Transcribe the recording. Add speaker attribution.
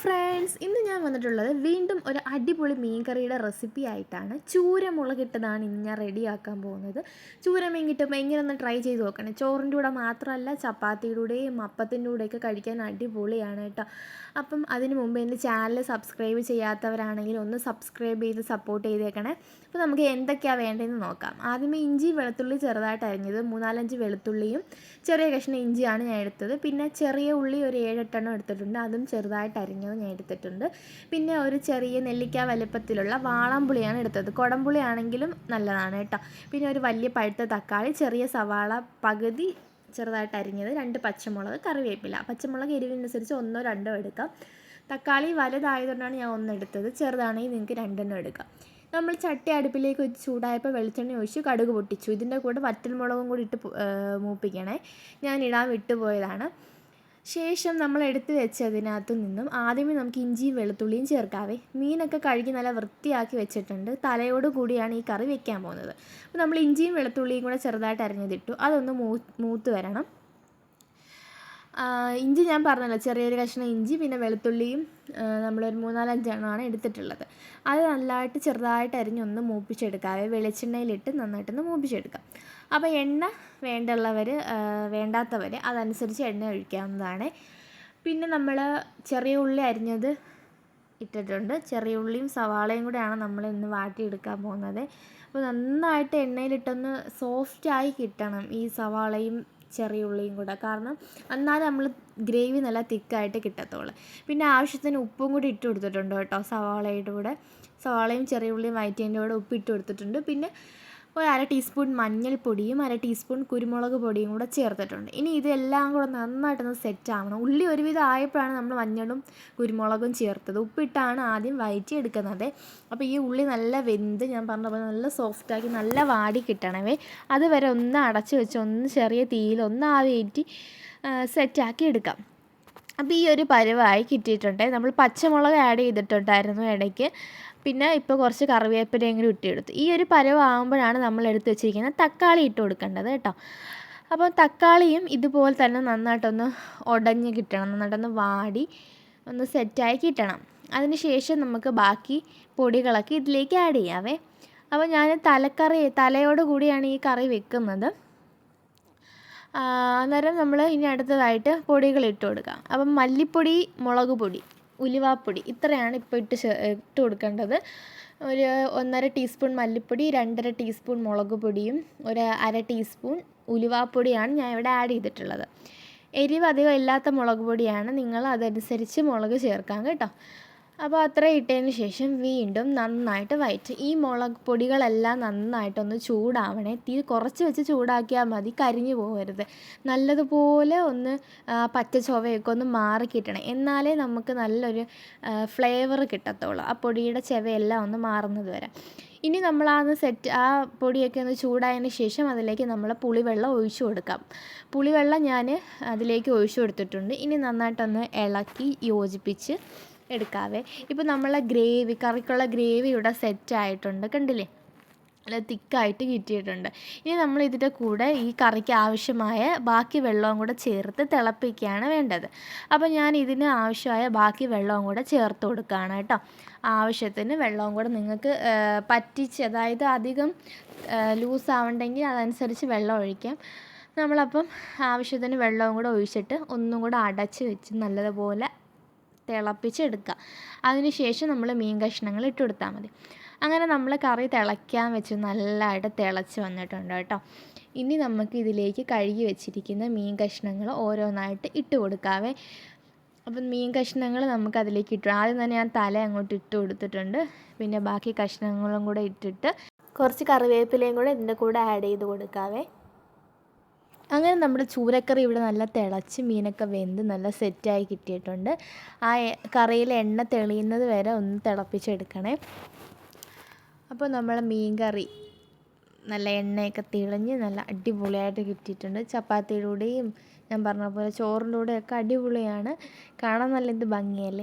Speaker 1: Friends ഇന്ന് ഞാൻ വന്നിട്ടുള്ളത് വീണ്ടും ഒരു അടിപൊളി മീൻകറിയുടെ റെസിപ്പി ആയിട്ടാണ്. ചൂര മുളകിട്ടതാണ് ഇന്ന് ഞാൻ റെഡിയാക്കാൻ പോകുന്നത്. ചൂരമീൻ കിട്ടുമ്പോൾ എങ്ങനെ ഒന്ന് ട്രൈ ചെയ്ത് നോക്കണേ. ചോറിന്റെ കൂടെ മാത്രമല്ല ചപ്പാത്തിയുടെ കൂടെയും അപ്പത്തിന്റെ കൂടെയൊക്കെ കഴിക്കാൻ അടിപൊളിയാണ് കേട്ടോ. അപ്പം അതിന് മുമ്പ് എന്റെ ചാനൽ സബ്സ്ക്രൈബ് ചെയ്യാത്തവരാണെങ്കിൽ ഒന്ന് സബ്സ്ക്രൈബ് ചെയ്ത് സപ്പോർട്ട് ചെയ്തേക്കണേ. അപ്പോൾ നമുക്ക് എന്തൊക്കെയാണ് വേണ്ടതെന്ന് നോക്കാം. ആദ്യമേ ഇഞ്ചി വെളുത്തുള്ളി ചെറുതായിട്ട് അരിഞ്ഞത് മൂന്നാലഞ്ച് വെളുത്തുള്ളിയും ചെറിയ കഷ്ണം ഇഞ്ചിയാണ് ഞാൻ എടുത്തത്. പിന്നെ ചെറിയ ഉള്ളി ഒരു ഏഴെട്ടെണ്ണം എടുത്തിട്ടുണ്ട്. അതും ചെറുതായിട്ട് അരിഞ്ഞത് ഞാൻ എടുത്തിട്ടുണ്ട്. പിന്നെ ഒരു ചെറിയ നെല്ലിക്ക വലിപ്പത്തിലുള്ള വാളംപുളിയാണ് എടുത്തത്. കുടംപുളി ആണെങ്കിലും നല്ലതാണ് കേട്ടോ. പിന്നെ ഒരു വലിയ പഴുത്ത തക്കാളി ചെറിയ സവാള പകുതി ചെറുതായിട്ട് അരിഞ്ഞത് രണ്ട് പച്ചമുളക് കറിവേപ്പില. പച്ചമുളക് എരിവിനനുസരിച്ച് ഒന്നോ രണ്ടോ എടുക്കാം. തക്കാളി വലുതായതുകൊണ്ടാണ് ഞാൻ ഒന്നെടുത്തത് ചെറുതാണെങ്കിൽ നിങ്ങൾക്ക് രണ്ടെണ്ണം എടുക്കാം. നമ്മൾ ചട്ടി അടുപ്പിലേക്ക് വെച്ച് ചൂടായപ്പോൾ വെളിച്ചെണ്ണ ഒഴിച്ച് കടുക് പൊട്ടിച്ചു. ഇതിന്റെ കൂടെ വറ്റൽമുളകും കൂടി ഇട്ട് മൂപ്പിക്കണേ. ഞാൻ ഇടാൻ വിട്ടുപോയതാണ്. ശേഷം നമ്മൾ എടുത്ത് വെച്ചതിനകത്ത് നിന്നും ആദ്യമേ നമുക്ക് ഇഞ്ചിയും വെളുത്തുള്ളിയും ചേർക്കാവേ. മീനൊക്കെ കഴുകി നല്ല വൃത്തിയാക്കി വെച്ചിട്ടുണ്ട്. തലയോട് കൂടിയാണ് ഈ കറി വെക്കാൻ പോകുന്നത്. അപ്പോൾ നമ്മൾ ഇഞ്ചിയും വെളുത്തുള്ളിയും കൂടെ ചെറുതായിട്ട് അരിഞ്ഞതിട്ടു. അതൊന്ന് മൂ മൂത്ത് വരണം. ഇഞ്ചി ഞാൻ പറഞ്ഞല്ലോ ചെറിയൊരു കഷ്ണം ഇഞ്ചി പിന്നെ വെളുത്തുള്ളിയും നമ്മളൊരു മൂന്നാലഞ്ചെണ്ണമാണ് എടുത്തിട്ടുള്ളത്. അത് നല്ലതായിട്ട് ചെറുതായിട്ട് അരിഞ്ഞൊന്ന് മൂപ്പിച്ചെടുക്കാവേ. വെളിച്ചെണ്ണയിലിട്ട് നന്നായിട്ടൊന്ന് മൂപ്പിച്ചെടുക്കാം. അപ്പോൾ എണ്ണ വേണ്ടുള്ളവർ വേണ്ടാത്തവർ അതനുസരിച്ച് എണ്ണ ഒഴിക്കാവുന്നതാണ്. പിന്നെ നമ്മൾ ചെറിയ ഉള്ളി അരിഞ്ഞത് ഇട്ടിട്ടുണ്ട്. ചെറിയ ഉള്ളിയും സവാളയും കൂടെയാണ് നമ്മൾ ഇന്ന് വാട്ടിയെടുക്കാൻ പോകുന്നത്. അപ്പോൾ നന്നായിട്ട് എണ്ണയിലിട്ടൊന്ന് സോഫ്റ്റായി കിട്ടണം ഈ സവാളയും ചെറിയ ഉള്ളിയും കൂടെ. കാരണം എന്നാലും നമ്മൾ ഗ്രേവി നല്ല തിക്കായിട്ട് കിട്ടത്തുള്ളൂ. പിന്നെ ആവശ്യത്തിന് ഉപ്പും കൂടി ഇട്ട് കൊടുത്തിട്ടുണ്ട് കേട്ടോ സവാളയുടെ കൂടെ. സവാളയും ചെറിയ ഉള്ളിയും വയറ്റിന്റെ കൂടെ ഉപ്പ് ഇട്ട് കൊടുത്തിട്ടുണ്ട്. പിന്നെ ഒരു അര ടീസ്പൂൺ മഞ്ഞൾപ്പൊടിയും അര ടീസ്പൂൺ കുരുമുളക് പൊടിയും കൂടെ ചേർത്തിട്ടുണ്ട്. ഇനി ഇതെല്ലാം കൂടെ നന്നായിട്ടൊന്ന് സെറ്റ് ആവണം. ഉള്ളി ഒരുവിധം ആയപ്പോഴാണ് നമ്മൾ മഞ്ഞളും കുരുമുളകും ചേർത്തത്. ഉപ്പിട്ടാണ് ആദ്യം വയറ്റി എടുക്കുന്നത് അപ്പോൾ ഈ ഉള്ളി നല്ല വെന്ത് ഞാൻ പറഞ്ഞ പോലെ നല്ല സോഫ്റ്റാക്കി നല്ല വാടി കിട്ടണമേ അതുവരെ ഒന്ന് അടച്ചു വെച്ച് ഒന്ന് ചെറിയ തീയിൽ ഒന്ന് ആവിയേറ്റി സെറ്റാക്കി എടുക്കാം. അപ്പോൾ ഈ ഒരു പരുവായി കിട്ടിയിട്ടുണ്ട്. നമ്മൾ പച്ചമുളക് ആഡ് ചെയ്തിട്ടുണ്ടായിരുന്നു ഇടയ്ക്ക് പിന്നെ ഇപ്പോൾ കുറച്ച് കറിവേപ്പിലയും കൂടി ഇട്ടെടുത്തു ഈ ഒരു പരുവാകുമ്പോഴാണ് നമ്മൾ എടുത്ത് വെച്ചിരിക്കുന്ന തക്കാളി ഇട്ട് കൊടുക്കേണ്ടത് കേട്ടോ. അപ്പോൾ തക്കാളിയും ഇതുപോലെ തന്നെ നന്നായിട്ടൊന്ന് ഉടഞ്ഞ് കിട്ടണം. നന്നായിട്ടൊന്ന് വാടി ഒന്ന് സെറ്റായി കിട്ടണം. അതിന് ശേഷം നമുക്ക് ബാക്കി പൊടികളൊക്കെ ഇതിലേക്ക് ആഡ് ചെയ്യാവേ. അപ്പോൾ ഞാൻ തലക്കറി തലയോട് കൂടിയാണ് ഈ കറി വെക്കുന്നത്. അന്നേരം നമ്മൾ ഇനി അടുത്തതായിട്ട് പൊടികൾ ഇട്ട് കൊടുക്കാം. അപ്പം മല്ലിപ്പൊടി മുളക് പൊടി ഉലുവാപ്പൊടി ഇത്രയാണ് ഇപ്പോൾ ഇട്ട് ഇട്ട് കൊടുക്കേണ്ടത്. ഒരു ഒന്നര ടീസ്പൂൺ മല്ലിപ്പൊടി രണ്ടര ടീസ്പൂൺ മുളക് പൊടിയും ഒരു അര ടീസ്പൂൺ ഉലുവാപ്പൊടിയാണ് ഞാൻ ഇവിടെ ആഡ് ചെയ്തിട്ടുള്ളത്. എരിവ് അധികം ഇല്ലാത്ത മുളക് പൊടിയാണ് നിങ്ങൾ അതനുസരിച്ച് മുളക് ചേർക്കാം കേട്ടോ. അപ്പോൾ അത്ര ഇട്ടതിന് ശേഷം വീണ്ടും നന്നായിട്ട് വയറ്റും. ഈ മുളക് പൊടികളെല്ലാം നന്നായിട്ടൊന്ന് ചൂടാവണേ. തീ കുറച്ച് വെച്ച് ചൂടാക്കിയാൽ മതി. കരിഞ്ഞു പോകരുത് നല്ലതുപോലെ ഒന്ന് പച്ച ചൊവയൊക്കെ ഒന്ന് മാറി കിട്ടണം. എന്നാലേ നമുക്ക് നല്ലൊരു ഫ്ലേവർ കിട്ടത്തുള്ളൂ. ആ പൊടിയുടെ ചെവയെല്ലാം ഒന്ന് മാറുന്നത് വരെ. ഇനി നമ്മൾ ആ സെറ്റ് ആ പൊടിയൊക്കെ ഒന്ന് ചൂടായതിന് ശേഷം അതിലേക്ക് നമ്മൾ പുളിവെള്ളം ഒഴിച്ചു കൊടുക്കാം. പുളിവെള്ളം ഞാൻ അതിലേക്ക് ഒഴിച്ചു കൊടുത്തിട്ടുണ്ട്. ഇനി നന്നായിട്ടൊന്ന് ഇളക്കി യോജിപ്പിച്ച് എടുക്കാവേ. ഇപ്പോൾ നമ്മളെ ഗ്രേവി കറിക്കുള്ള ഗ്രേവി ഇവിടെ സെറ്റ് ആയിട്ടുണ്ട്. കണ്ടില്ലേ? നല്ല തിക്കായിട്ട് കിട്ടിയിട്ടുണ്ട്. ഇനി നമ്മൾ ഇതിന്റെ കൂടെ ഈ കറിക്ക് ആവശ്യമായ ബാക്കി വെള്ളവും കൂടെ ചേർത്ത് തിളപ്പിക്കുകയാണ് വേണ്ടത്. അപ്പോൾ ഞാൻ ഇതിന് ആവശ്യമായ ബാക്കി വെള്ളവും കൂടെ ചേർത്ത് കൊടുക്കുകയാണ് കേട്ടോ. ആവശ്യത്തിന് വെള്ളവും കൂടെ നിങ്ങൾക്ക് പറ്റിച്ച് അതായത് അധികം ലൂസ് ആവണ്ടെങ്കിൽ അതനുസരിച്ച് വെള്ളം ഒഴിക്കാം. നമ്മളപ്പം ആവശ്യത്തിന് വെള്ളവും കൂടെ ഒഴിച്ചിട്ട് ഒന്നും കൂടെ അടച്ച് വെച്ച് നല്ലതുപോലെ തിളപ്പിച്ചെടുക്കുക. അതിനുശേഷം നമ്മൾ മീൻ കഷ്ണങ്ങൾ ഇട്ട് കൊടുത്താൽ മതി. അങ്ങനെ നമ്മൾ കറി തിളയ്ക്കാൻ വെച്ച് നല്ലതായിട്ട് തിളച്ച് വന്നിട്ടുണ്ട് കേട്ടോ. ഇനി നമുക്ക് ഇതിലേക്ക് കഴുകി വെച്ചിരിക്കുന്ന മീൻ കഷ്ണങ്ങൾ ഓരോന്നായിട്ട് ഇട്ട് കൊടുക്കാവേ. അപ്പം മീൻ കഷ്ണങ്ങൾ നമുക്ക് അതിലേക്ക് ഇട്ടു ആദ്യം തന്നെ ഞാൻ തല അങ്ങോട്ട് ഇട്ട് കൊടുത്തിട്ടുണ്ട്. പിന്നെ ബാക്കി കഷ്ണങ്ങളും കൂടെ ഇട്ടിട്ട് കുറച്ച് കറിവേപ്പിലയും കൂടെ ഇതിന്റെ കൂടെ ആഡ് ചെയ്ത് കൊടുക്കാവേ. അങ്ങനെ നമ്മുടെ ചൂരക്കറി ഇവിടെ നല്ല തിളച്ച് മീനൊക്കെ വെന്ത് നല്ല സെറ്റായി കിട്ടിയിട്ടുണ്ട്. ആ കറിയിൽ എണ്ണ തെളിയുന്നത് വരെ ഒന്ന് തിളപ്പിച്ചെടുക്കണേ. അപ്പോൾ നമ്മളെ മീൻ കറി നല്ല എണ്ണയൊക്കെ തിളഞ്ഞ് നല്ല അടിപൊളിയായിട്ട് കിട്ടിയിട്ടുണ്ട്. ചപ്പാത്തിയിലൂടെയും ഞാൻ പറഞ്ഞ പോലെ ചോറിന്റെ കൂടെയൊക്കെ അടിപൊളിയാണ്. കാണാൻ നല്ല ഇത് ഭംഗിയല്ലേ?